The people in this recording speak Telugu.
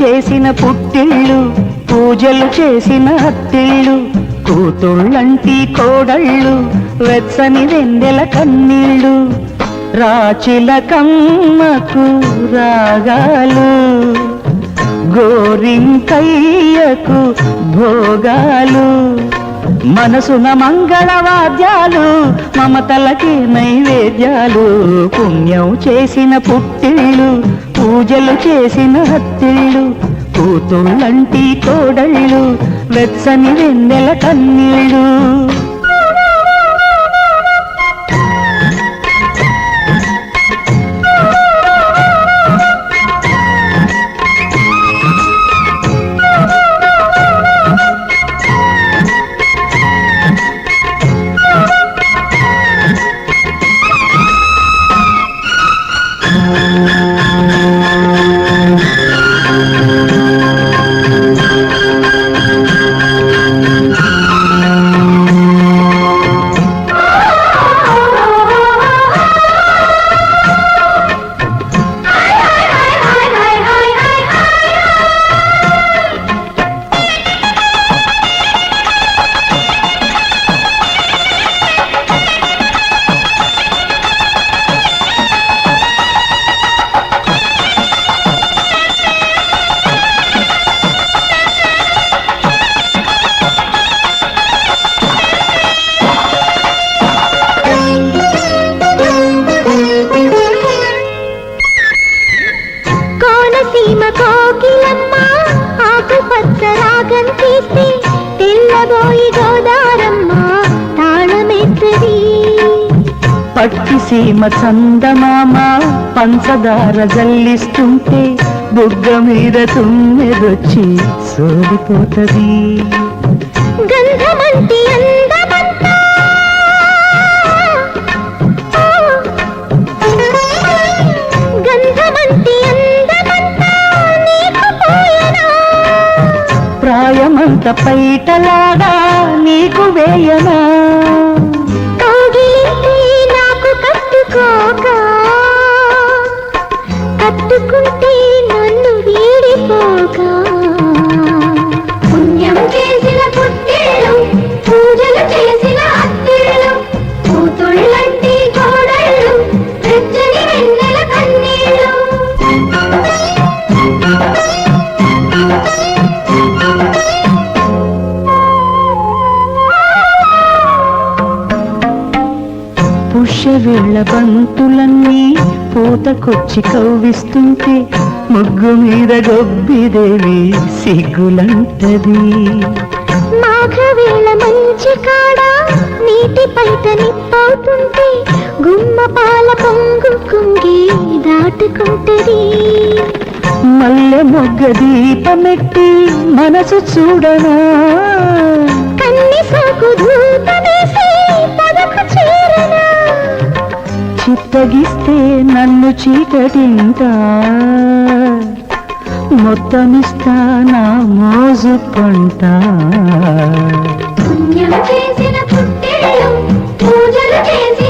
చేసిన పుట్టిళ్ళు పూజలు చేసిన హత్తిళ్ళు కూతుళ్ళంటి కోడళ్ళు వెచ్చని వెందెల కన్నీళ్ళు రాచిల కమ్మకు రాగాలు గోరింకయ్యకు భోగాలు మనసున మంగళవాద్యాలు మమతలకి నైవేద్యాలు పుణ్యం చేసిన పుట్టిళ్ళు పూజలు చేసిన హత్తిళ్ళు కూతుళ్ళంటి తోడళ్ళు వెచ్చని వెన్నెల కన్నీళ్ళు. కోనసీమ కోకిలమ్మ ఆకుపచ్చ రాగం తీస్తే తెల్లబోయి గోదారమ్మ తాళమెత్తది పట్టిసీమ చందమామ పంచదార జల్లిస్తుంటే బుగ్గ మీద తుమ్మెదొచ్చి సోలిపోతది. గంధమంటి అందమంతా ప్రాయమంత పైటలాగా నీకు వేయనా? నాకు కట్టుకోక కట్టుకుంటే పుష్యవేళ బంతులన్నీ పూతకొచ్చి కవ్విస్తుంటే ముగ్గు మీద గొబ్బిదేవి సిగ్గులంటది. మాఘవేళ మంచి కాడ నీటి పైట నిప్పవుతుంటే గుమ్మ పాల పొంగు కుంగి దాటుకుంటది. మల్లె మొగ్గ దీపమెట్టి మనసు చూడనా? కన్ని సోకు చీకటింట మొత్తమిస్తా నా మోజు కొంటా పుణ్యం చేసిన పుట్టిళ్ళు పూజలు చేసి